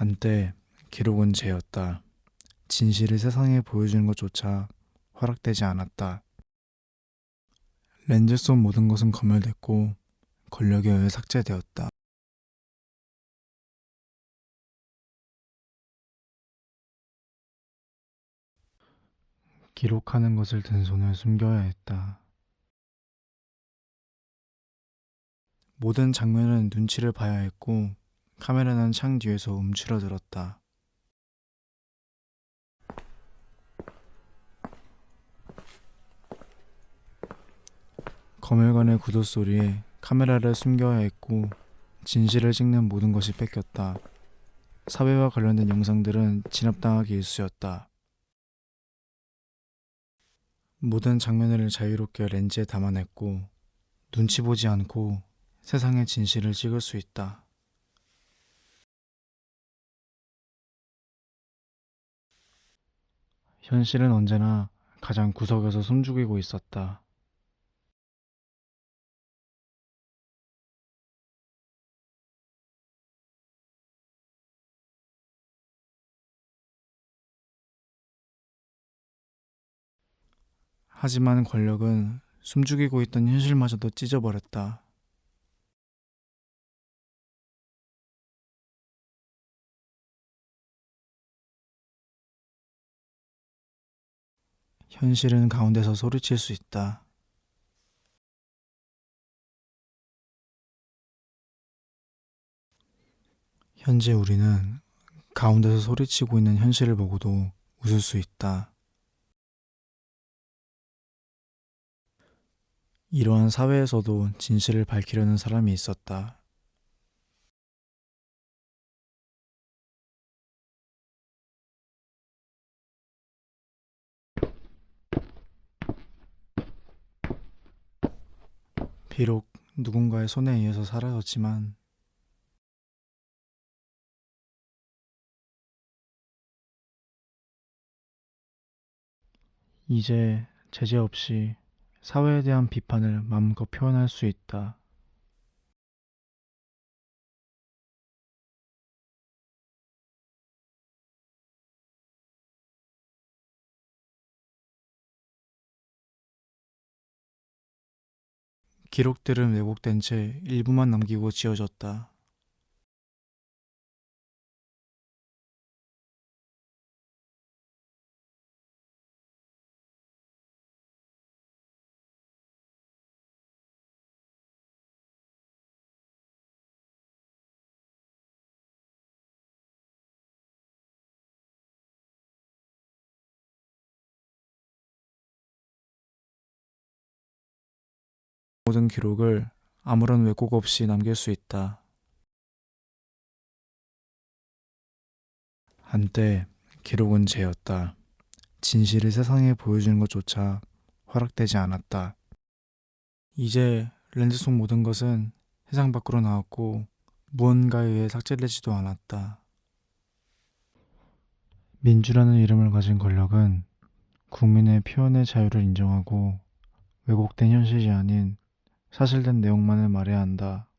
한때 기록은 죄였다. 진실을 세상에 보여주는 것조차 허락되지 않았다. 렌즈 속 모든 것은 검열됐고 권력에 의해 삭제되었다. 기록하는 것을 든 손을 숨겨야 했다. 모든 장면은 눈치를 봐야 했고 카메라는 창 뒤에서 움츠러들었다. 검열관의 구두 소리에 카메라를 숨겨야 했고 진실을 찍는 모든 것이 뺏겼다. 사회와 관련된 영상들은 진압당하기 일쑤였다. 모든 장면을 자유롭게 렌즈에 담아냈고 눈치 보지 않고 세상의 진실을 찍을 수 있다. 현실은 언제나 가장 구석에서 숨죽이고 있었다. 하지만 권력은 숨죽이고 있던 현실마저도 찢어버렸다. 현실은 가운데서 소리칠 수 있다. 현재 우리는 가운데서 소리치고 있는 현실을 보고도 웃을 수 있다. 이러한 사회에서도 진실을 밝히려는 사람이 있었다. 비록 누군가의 손에 의해서 사라졌지만 이제 제재 없이 사회에 대한 비판을 마음껏 표현할 수 있다. 기록들은 왜곡된 채 일부만 남기고 지워졌다. 모든 기록을 아무런 왜곡 없이 남길 수 있다. 한때 기록은 죄였다. 진실을 세상에 보여주는 것조차 허락되지 않았다. 이제 렌즈 속 모든 것은 세상 밖으로 나왔고 무언가에 의해 삭제되지도 않았다. 민주라는 이름을 가진 권력은 국민의 표현의 자유를 인정하고 왜곡된 현실이 아닌 사실된 내용만을 말해야 한다.